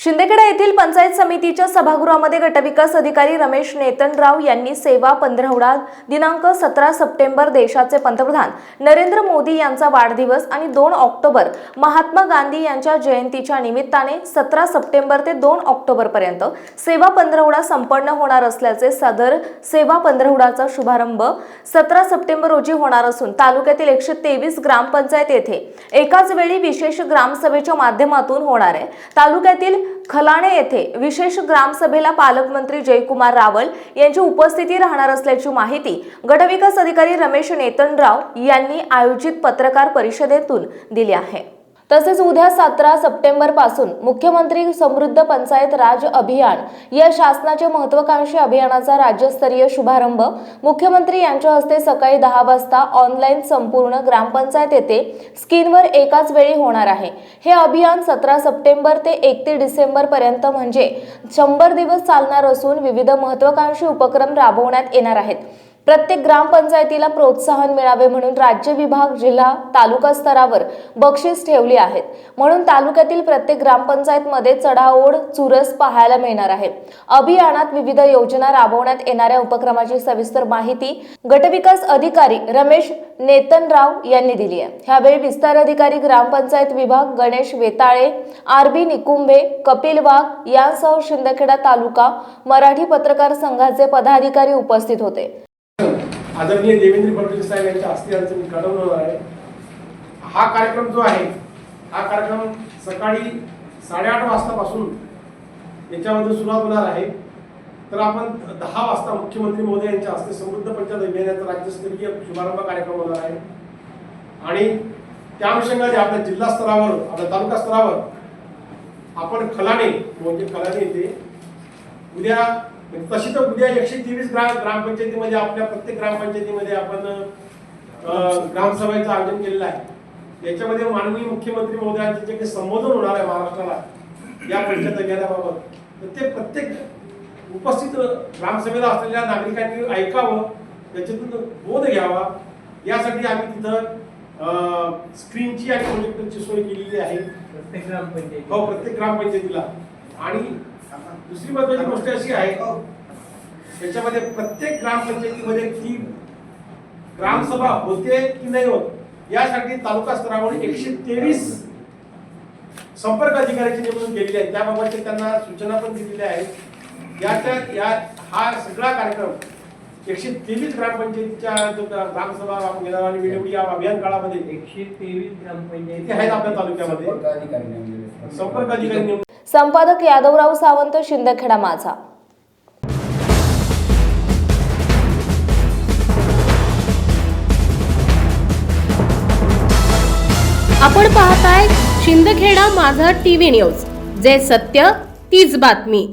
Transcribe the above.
शिंदेखेडा येथील पंचायत समितीच्या सभागृहामध्ये गटविकास अधिकारी रमेश नेतनराव यांनी सेवा पंधरवडा दिनांक सतरा सप्टेंबर देशाचे पंतप्रधान नरेंद्र मोदी यांचा वाढदिवस आणि दोन ऑक्टोबर महात्मा गांधी यांच्या जयंतीच्या निमित्ताने सतरा सप्टेंबर ते दोन ऑक्टोबरपर्यंत सेवा पंधरवडा संपन्न होणार असल्याचे सदर सेवा पंधरवडाचा शुभारंभ सतरा सप्टेंबर रोजी होणार असून तालुक्यातील एकशे तेवीस ग्रामपंचायत येथे एकाच वेळी विशेष ग्रामसभेच्या माध्यमातून होणार आहे. तालुक्यातील खलाणे येथे विशेष ग्रामसभेला पालकमंत्री जयकुमार रावल यांची उपस्थिती राहणार असल्याची माहिती गटविकास अधिकारी रमेश नेतनराव यांनी आयोजित पत्रकार परिषदेतून दिली आहे. तसेच उद्या सतरा सप्टेंबरपासून मुख्यमंत्री समृद्ध पंचायत राज अभियान या शासनाच्या महत्वाकांक्षी अभियानाचा राज्यस्तरीय शुभारंभ मुख्यमंत्री यांच्या हस्ते सकाळी दहा वाजता ऑनलाईन संपूर्ण ग्रामपंचायत येथे स्क्रीनवर एकाच वेळी होणार आहे. हे अभियान सतरा सप्टेंबर ते एकतीस डिसेंबर पर्यंत म्हणजे शंभर दिवस चालणार असून विविध महत्वाकांक्षी उपक्रम राबवण्यात येणार आहेत. प्रत्येक ग्रामपंचायतीला प्रोत्साहन मिळावे म्हणून राज्य विभाग जिल्हा तालुका स्तरावर बक्षीस ठेवली आहेत. म्हणून तालुक्यातील प्रत्येक ग्रामपंचायतमध्ये चढाओढ चुरस पाहायला मिळणार आहे. अभियानात विविध योजना राबवण्यात येणाऱ्या उपक्रमाची सविस्तर माहिती गटविकास अधिकारी रमेश नेतनराव यांनी दिली आहे. ह्यावेळी विस्तार अधिकारी ग्रामपंचायत विभाग गणेश वेताळे आर बी निकुंभे कपिल वाघ यांसह शिंदखेडा तालुका मराठी पत्रकार संघाचे पदाधिकारी उपस्थित होते. आदरणीय देवेंद्र फडणवीस साहेब यांच्या हस्ते यांचं उद्घाटन होणार आहे. हा कार्यक्रम जो आहे हा कार्यक्रम सकाळी साडेआठ वाजतापासून याच्यामध्ये सुरुवात होणार आहे. तर आपण दहा वाजता मुख्यमंत्री महोदय यांच्या हस्ते समृद्ध पंचायत अभियानाचा राज्यस्तरीय शुभारंभ कार्यक्रम होणार आहे. आणि त्या अनुषंगाने आपल्या जिल्हा स्तरावर आपल्या तालुका स्तरावर आपण खलाने म्हणजे खलाने येथे उद्या तशी तर उद्या एकशे तेवीस ग्राम ग्रामपंचायतीमध्ये आपल्या प्रत्येक ग्रामपंचायतीमध्ये आपण ग्रामसभेचं आयोजन केलेलं आहे. याच्यामध्ये माननीय मुख्यमंत्री महोदयांचे जे काही संबोधन होणार आहे महाराष्ट्राला या पंचायत अभियानाबाबत तर ते प्रत्येक उपस्थित ग्रामसभेला असलेल्या नागरिकांनी ऐकावं त्याच्यातून बोध घ्यावा. यासाठी आम्ही तिथं स्क्रीनची आणि प्रोजेक्टरची सोय केलेली आहे. प्रत्येक ग्रामपंचायत हो प्रत्येक ग्रामपंचायतीला. आणि दुसरी महत्वाची गोष्ट अशी आहे त्याच्यामध्ये प्रत्येक ग्रामपंचायतीमध्ये ती ग्रामसभा होते की नाही होत यासाठी तालुका स्तरावर एकशे तेवीस संपर्क अधिकाऱ्याची नेमणूक केलेली आहे. त्याबाबतचे त्यांना सूचना पण दिलेल्या आहेत. याच्या या हा सगळा कार्यक्रम एकशे तेवीस ग्रामपंचायतीच्या ग्रामसभा आपण घेणार आणि वेळोवेळी या अभियान काळामध्ये एकशे तेवीस ग्रामपंचायती आहेत आपल्या तालुक्यामध्ये. संपर्क अधिकारी संपादक यादवराव सावंत शिंदखेडा माझा. आपण पाहताय शिंदखेडा माझा टीव्ही न्यूज. जे सत्य तीच बातमी.